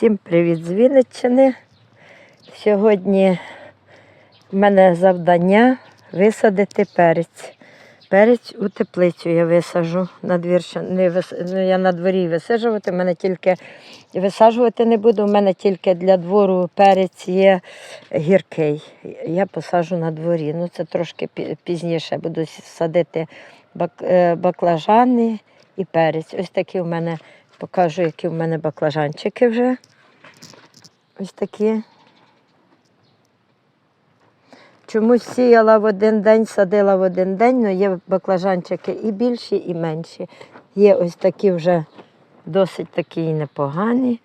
Всім привіт з Вінниччини. Сьогодні в мене завдання висадити перець. Перець у теплицю я висажу. На двір не вис... ну, я на дворі висаджувати. Мене тільки висаджувати не буду. У мене тільки для двору перець є гіркий. Я посаджу на дворі. Ну, це трошки пізніше буду садити бак... е, баклажани і перець. Ось такі у мене покажу, які в мене баклажанчики вже. Ось такі. Чомусь сіяла в один день, садила в один день, але є баклажанчики і більші, і менші. Є ось такі вже досить такі непогані,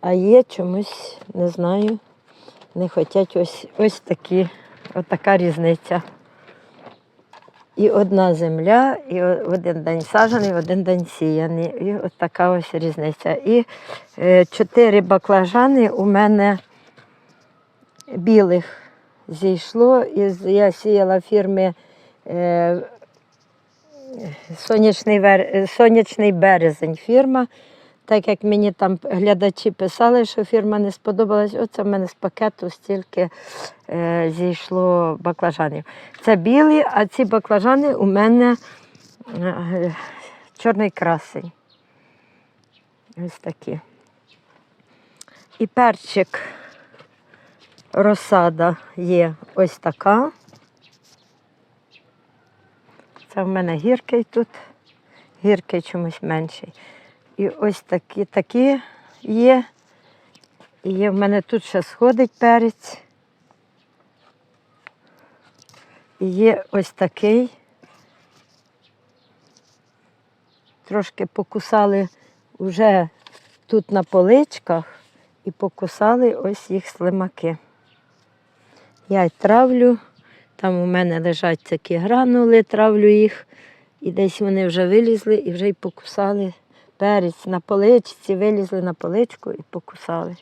а є чомусь, не знаю, не хочуть ось, ось такі, отака різниця. І одна земля, і один день саджаний, в один день сіяний. І от така ось різниця. І е, чотири баклажани у мене білих зійшло. Із, я сіяла фірми е, сонячний, е, сонячний березень фірма. Так як мені там глядачі писали, що фірма не сподобалась, оце в мене з пакету стільки е, зійшло баклажанів. Це білі, а ці баклажани у мене е, чорний красень. Ось такі. І перчик розсада є ось така. Це в мене гіркий тут, гіркий чомусь менший. І ось такі, такі є. І в мене тут ще сходить перець. І є ось такий. Трошки покусали вже тут на поличках і покусали ось їх слимаки. Я й травлю, там у мене лежать такі гранули, травлю їх. І десь вони вже вилізли і вже й покусали перець на поличці, вилізли на поличку і покусали.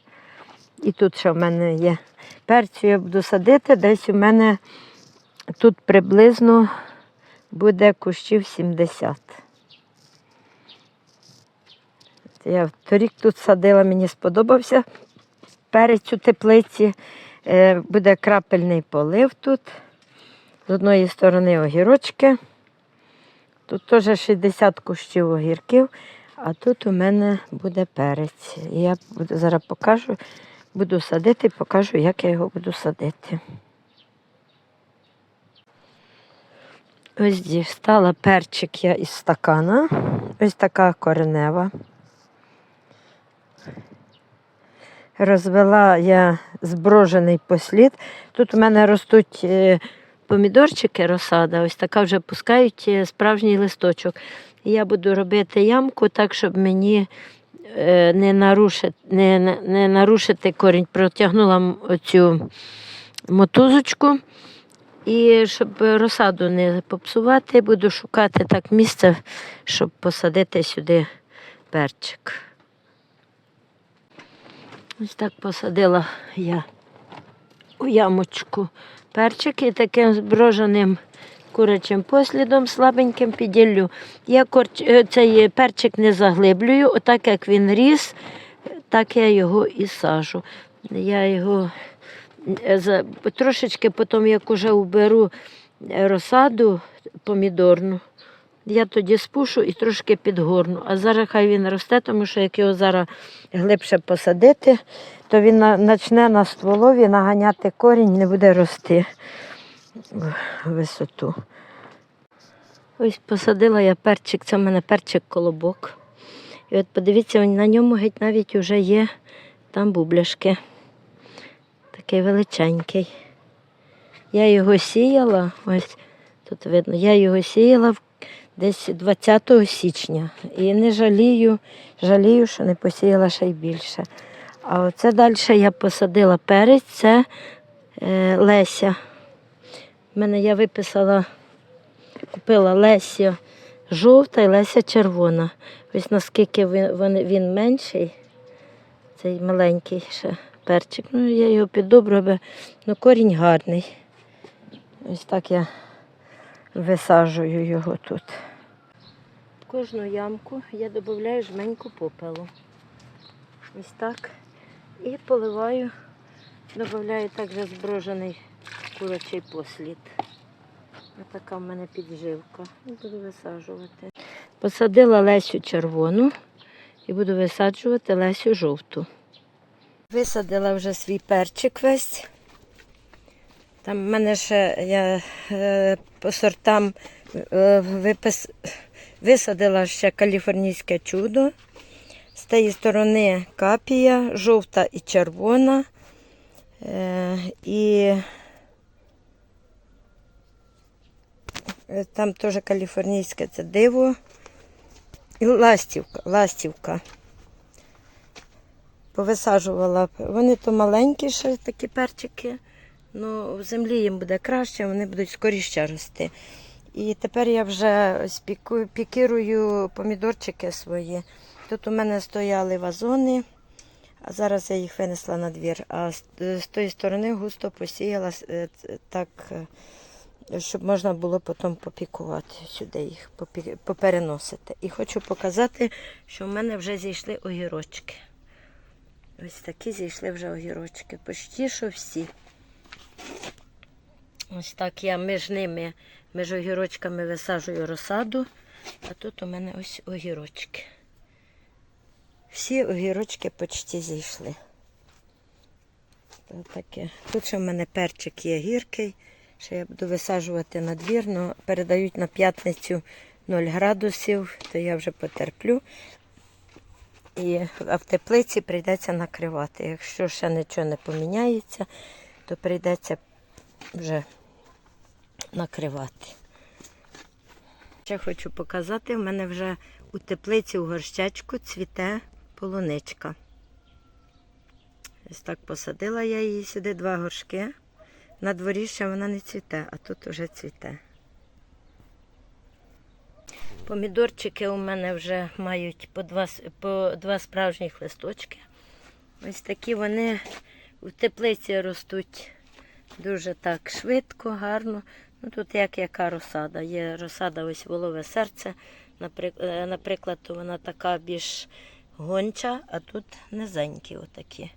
І тут ще в мене є перцю, я буду садити, десь у мене тут приблизно буде кущів 70. Я торік тут садила, мені сподобався перець у теплиці. Е, Буде крапельний полив тут. З одної сторони огірочки. Тут теж 60 кущів огірків, а тут у мене буде перець. Я буду, зараз покажу, буду садити і покажу, як я його буду садити. Ось дістала перчик я із стакана. Ось така коренева. Розвела я зброжений послід. Тут у мене ростуть е, помідорчики, розсада, ось така вже пускають е, справжній листочок. Я буду робити ямку так, щоб мені е, не нарушити, не, не- нарушити корінь. Протягнула оцю мотузочку. І щоб розсаду не попсувати, буду шукати так місце, щоб посадити сюди перчик. Ось так посадила я у ямочку перчик і таким зброженим курячим послідом слабеньким піділлю. Я е, цей перчик не заглиблюю, отак як він ріс, так я його і сажу. Я його е, трошечки потім, як уже уберу е, розсаду помідорну, я тоді спушу і трошки підгорну. А зараз хай він росте, тому що як його зараз глибше посадити, то він почне на стволові наганяти корінь, не буде рости в висоту. Ось посадила я перчик, це в мене перчик колобок. І от подивіться, на ньому геть навіть вже є там бубляшки. Такий величенький. Я його сіяла, ось тут видно, я його сіяла в- десь 20 січня. І не жалію, жалію, що не посіяла ще й більше. А оце далі я посадила перець, це е, Леся. У мене я виписала, купила Леся жовта і Леся червона. Ось наскільки він, він менший, цей маленький ще перчик. Ну, я його підобрю, бо ну, корінь гарний. Ось так я висаджую його тут. В кожну ямку я додаю жменьку попелу. Ось так. І поливаю, додаю також зброжений курячий послід. Ось така в мене підживка. Буду висаджувати. Посадила Лесю червону і буду висаджувати Лесю жовту. Висадила вже свій перчик весь. Там в мене ще я е, по сортам е, випис, висадила ще каліфорнійське чудо. З тієї сторони капія, жовта і червона. Е, і там теж каліфорнійське це диво. І ластівка. ластівка. Повисаджувала. Вони то маленькі ще такі перчики. Ну, в землі їм буде краще, вони будуть скоріше рости. І тепер я вже пікірую помідорчики свої. Тут у мене стояли вазони, а зараз я їх винесла на двір. А з, тої сторони густо посіяла е, так, е, щоб можна було потім попікувати сюди їх, попереносити. І хочу показати, що в мене вже зійшли огірочки. Ось такі зійшли вже огірочки. Почти що всі. Ось так я між ними, між огірочками висаджую розсаду, а тут у мене ось огірочки. Всі огірочки почти зійшли. Таке. Тут ще в мене перчик є гіркий, ще я буду висаджувати на двір, але передають на п'ятницю 0 градусів, то я вже потерплю. І, в теплиці прийдеться накривати. Якщо ще нічого не поміняється, то прийдеться вже накривати. Ще хочу показати, в мене вже у теплиці у горщечку цвіте полуничка. Ось так посадила я її сюди два горшки. На дворі ще вона не цвіте, а тут вже цвіте. Помідорчики у мене вже мають по два, по два справжніх листочки. Ось такі вони у теплиці ростуть дуже так швидко, гарно. Ну, тут як яка розсада. Є розсада ось волове серце. Е, Наприклад, то вона така більш гонча, а тут низенькі отакі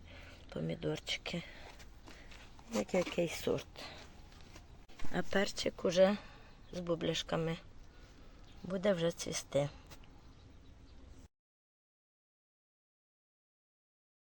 помідорчики. Як який сорт. А перчик уже з бубляшками буде вже цвісти.